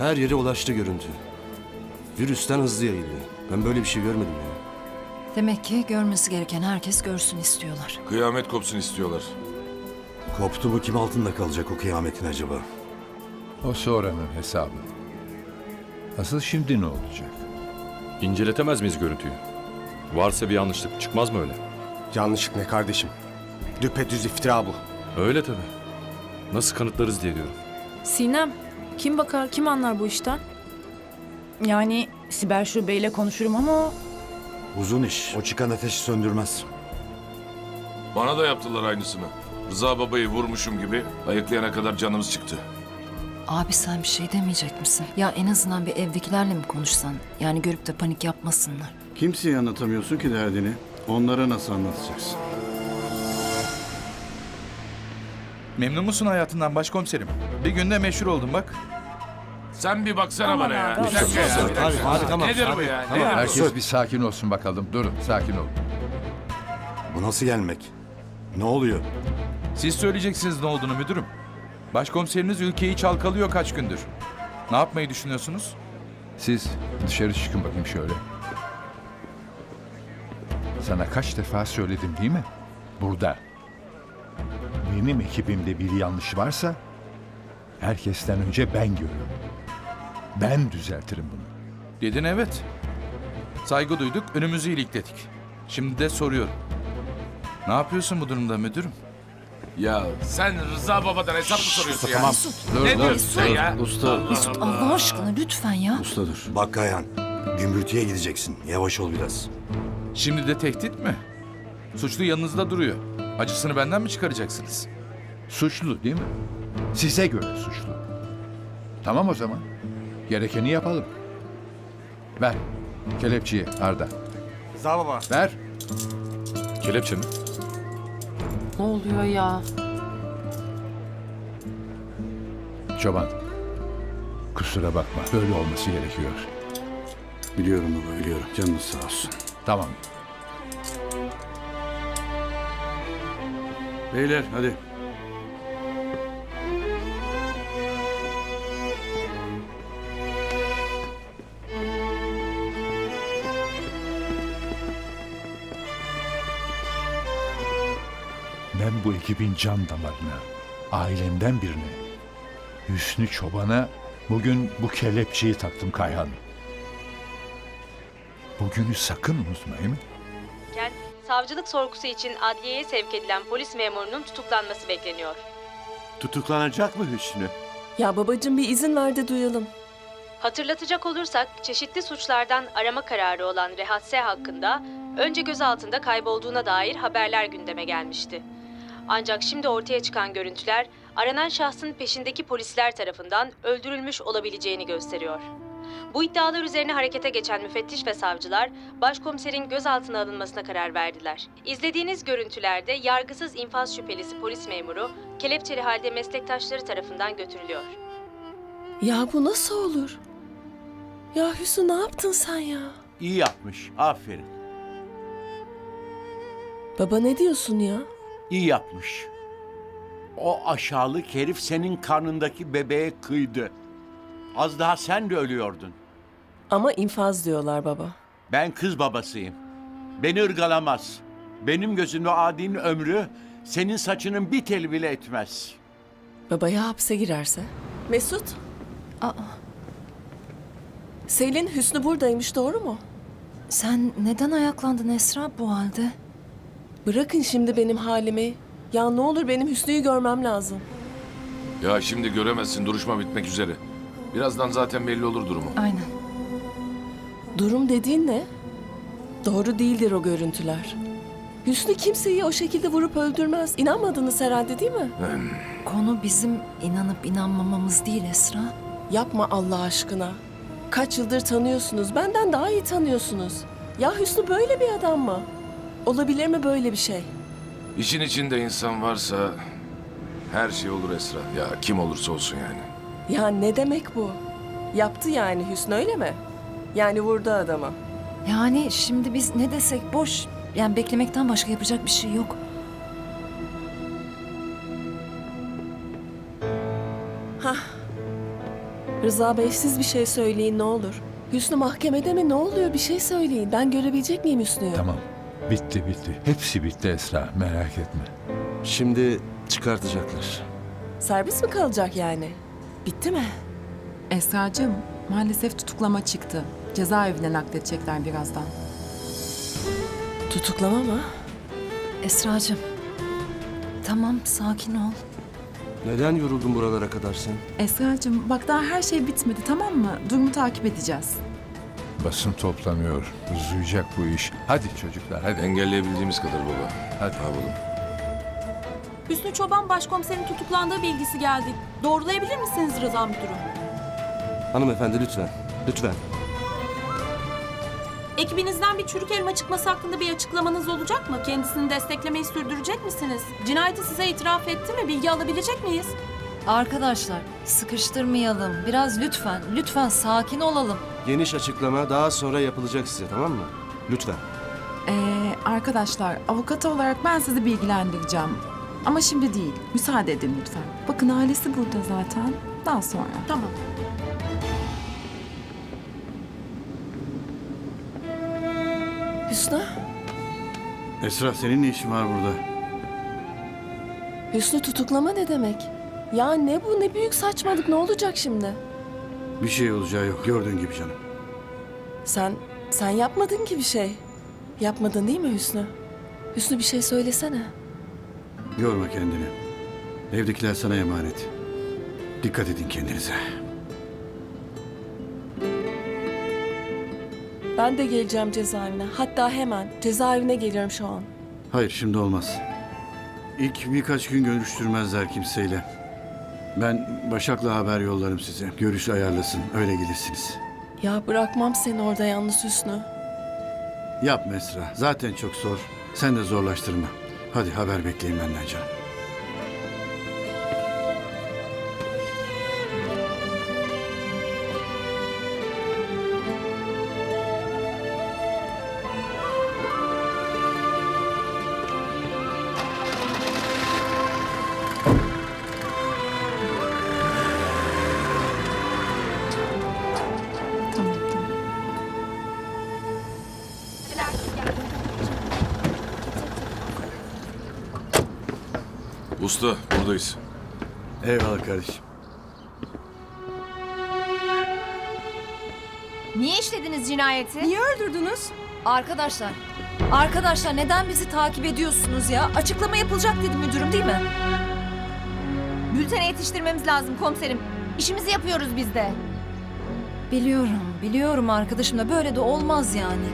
Her yere ulaştı görüntü. Virüsten hızlı yayılıyor. Ben böyle bir şey görmedim ya. Demek ki görmesi gereken herkes görsün istiyorlar. Kıyamet kopsun istiyorlar. Koptu mu kim altında kalacak o kıyametin acaba? O sonranın hesabı. Asıl şimdi ne olacak? İnceletemez miyiz görüntüyü? Varsa bir yanlışlık çıkmaz mı öyle? Yanlışlık ne kardeşim? Düpedüz iftira bu. Öyle tabii. Nasıl kanıtlarız diye diyorum. Sinem, kim bakar, kim anlar bu işten? Yani Sibel Şube'yle konuşurum ama Uzun iş. O çıkan ateşi söndürmez. Bana da yaptılar aynısını. Rıza babayı vurmuşum gibi ayıklayana kadar canımız çıktı. Abi sen bir şey demeyecek misin? Ya en azından bir evdekilerle mi konuşsan? Yani görüp de panik yapmasınlar. Kimseye anlatamıyorsun ki derdini. Onlara nasıl anlatacaksın? Memnun musun hayatından başkomiserim? Bir günde meşhur oldun bak. Sen bir baksana Aman bana ya. abi, Bir dakika ya. Hadi, hadi, hadi, tamam. Nedir bu ya? tamam. Nedir bu? Herkes bir sakin olsun bakalım. Durun, sakin olun. Bu nasıl gelmek? Ne oluyor? Siz söyleyeceksiniz ne olduğunu müdürüm. Başkomiseriniz ülkeyi çalkalıyor kaç gündür. Ne yapmayı düşünüyorsunuz? Siz dışarı çıkın bakayım şöyle. Sana kaç defa söyledim değil mi? Burada. Benim ekibimde bir yanlış varsa herkesten önce ben görürüm. Ben düzeltirim bunu. Dedin evet. Saygı duyduk, önümüzü ilikledik. Şimdi de soruyorum. Ne yapıyorsun bu durumda müdürüm? Ya sen Rıza babadan hesap mı soruyorsun ya? Tamam. Dur, Ne dur, diyorsun dur. ya? Usta. Mesut Allah aşkına lütfen ya. Usta dur. Bak Kayan. Gümbürtüye gideceksin. Yavaş ol biraz. Şimdi de tehdit mi? Suçlu yanınızda duruyor. Acısını benden mi çıkaracaksınız? Suçlu değil mi? Size göre suçlu. Tamam o zaman. Gerekeni yapalım. Ver. Kelepçeyi Arda. Rıza baba. Ver. Kelepçe mi? Ne oluyor ya? Çoban. Kusura bakma. Böyle olması gerekiyor. Biliyorum baba biliyorum. Canınız sağ olsun. Tamam. Beyler hadi. Ben bu ekibin can damarına, ailemden birine, Hüsnü Çoban'a bugün bu kelepçeyi taktım Kayhan. Bugünü sakın unutma değil mi? Ken, savcılık sorgusu için adliyeye sevk edilen polis memurunun tutuklanması bekleniyor. Tutuklanacak mı Hüsnü? Ya babacığım bir izin ver de duyalım. Hatırlatacak olursak çeşitli suçlardan arama kararı olan Rehat S. hakkında önce gözaltında kaybolduğuna dair haberler gündeme gelmişti. Ancak şimdi ortaya çıkan görüntüler aranan şahsın peşindeki polisler tarafından öldürülmüş olabileceğini gösteriyor. Bu iddialar üzerine harekete geçen müfettiş ve savcılar başkomiserin gözaltına alınmasına karar verdiler. İzlediğiniz görüntülerde yargısız infaz şüphelisi polis memuru kelepçeli halde meslektaşları tarafından götürülüyor. Ya bu nasıl olur? Ya Hüsnü ne yaptın sen ya? İyi yapmış. Aferin. Baba ne diyorsun ya? İyi yapmış. O aşağılık herif senin karnındaki bebeğe kıydı. Az daha sen de ölüyordun. Ama infaz diyorlar baba. Ben kız babasıyım. Beni ırgalamaz. Benim gözümde Adi'nin ömrü senin saçının bir teli bile etmez. Baba ya hapse girerse? Mesut? Aa, Selin Hüsnü buradaymış doğru mu? sen neden ayaklandın Esra bu halde? Bırakın şimdi benim halimi. Ya ne olur benim Hüsnü'yü görmem lazım. Ya şimdi göremezsin duruşma bitmek üzere. Birazdan zaten belli olur durumu. Aynen. Durum dediğin ne? Doğru değildir o görüntüler. Hüsnü kimseyi o şekilde vurup öldürmez. İnanmadınız herhalde değil mi? Konu bizim inanıp inanmamamız değil Esra. Yapma Allah aşkına. Kaç yıldır tanıyorsunuz. Benden daha iyi tanıyorsunuz. Ya Hüsnü böyle bir adam mı? Olabilir mi böyle bir şey? İşin içinde insan varsa her şey olur Esra. Ya kim olursa olsun yani. Ya ne demek bu? Yaptı yani Hüsnü öyle mi? Yani vurdu adamı. Yani şimdi biz ne desek boş. Yani beklemekten başka yapacak bir şey yok. Rıza Bey siz bir şey söyleyin ne olur. Hüsnü mahkemede mi ne oluyor bir şey söyleyin. Ben görebilecek miyim Hüsnü'yü? Tamam. Bitti bitti. Hepsi bitti Esra. Merak etme. Şimdi çıkartacaklar. Serbest mi kalacak yani? Bitti mi? Esra'cığım maalesef tutuklama çıktı. Cezaevine nakledecekler birazdan. Tutuklama mı? Esra'cığım. Tamam sakin ol. Neden yoruldun buralara kadar sen? Esra'cığım bak daha her şey bitmedi tamam mı? Durumu takip edeceğiz. Basın toplanıyor. Uzayacak bu iş. Hadi çocuklar hadi. Engelleyebildiğimiz kadar baba. Hadi. Ne yapalım? Hüsnü Çoban başkomiserin tutuklandığı bilgisi geldi. Doğrulayabilir misiniz Rıza Müdürüm? Hanımefendi lütfen. Lütfen. Ekibinizden bir çürük elma çıkması hakkında bir açıklamanız olacak mı? Kendisini desteklemeyi sürdürecek misiniz? Cinayeti size itiraf etti mi? Bilgi alabilecek miyiz? Arkadaşlar sıkıştırmayalım. Biraz lütfen, lütfen sakin olalım. Geniş açıklama daha sonra yapılacak size tamam mı? Lütfen. Ee, arkadaşlar avukat olarak ben sizi bilgilendireceğim. Ama şimdi değil. Müsaade edin lütfen. Bakın ailesi burada zaten. Daha sonra. Tamam. Hüsnü? Esra senin ne işin var burada? Hüsnü tutuklama ne demek? Ya ne bu ne büyük saçmalık ne olacak şimdi? Bir şey olacağı yok gördüğün gibi canım. Sen, sen yapmadın ki bir şey. Yapmadın değil mi Hüsnü? Hüsnü bir şey söylesene. Yorma kendini. Evdekiler sana emanet. Dikkat edin kendinize. Ben de geleceğim cezaevine. Hatta hemen. Cezaevine geliyorum şu an. Hayır şimdi olmaz. İlk birkaç gün görüştürmezler kimseyle. Ben Başak'la haber yollarım size. Görüş ayarlasın öyle gelirsiniz. Ya bırakmam seni orada yalnız Hüsnü. Yapma Esra. Zaten çok zor. Sen de zorlaştırma. Hadi haber bekleyin benden canım. Usta buradayız. Eyvallah kardeşim. Niye işlediniz cinayeti? Niye öldürdünüz? Arkadaşlar, arkadaşlar neden bizi takip ediyorsunuz ya? Açıklama yapılacak dedi müdürüm değil mi? Bültene yetiştirmemiz lazım komiserim. İşimizi yapıyoruz biz de. Biliyorum, biliyorum arkadaşım da böyle de olmaz yani.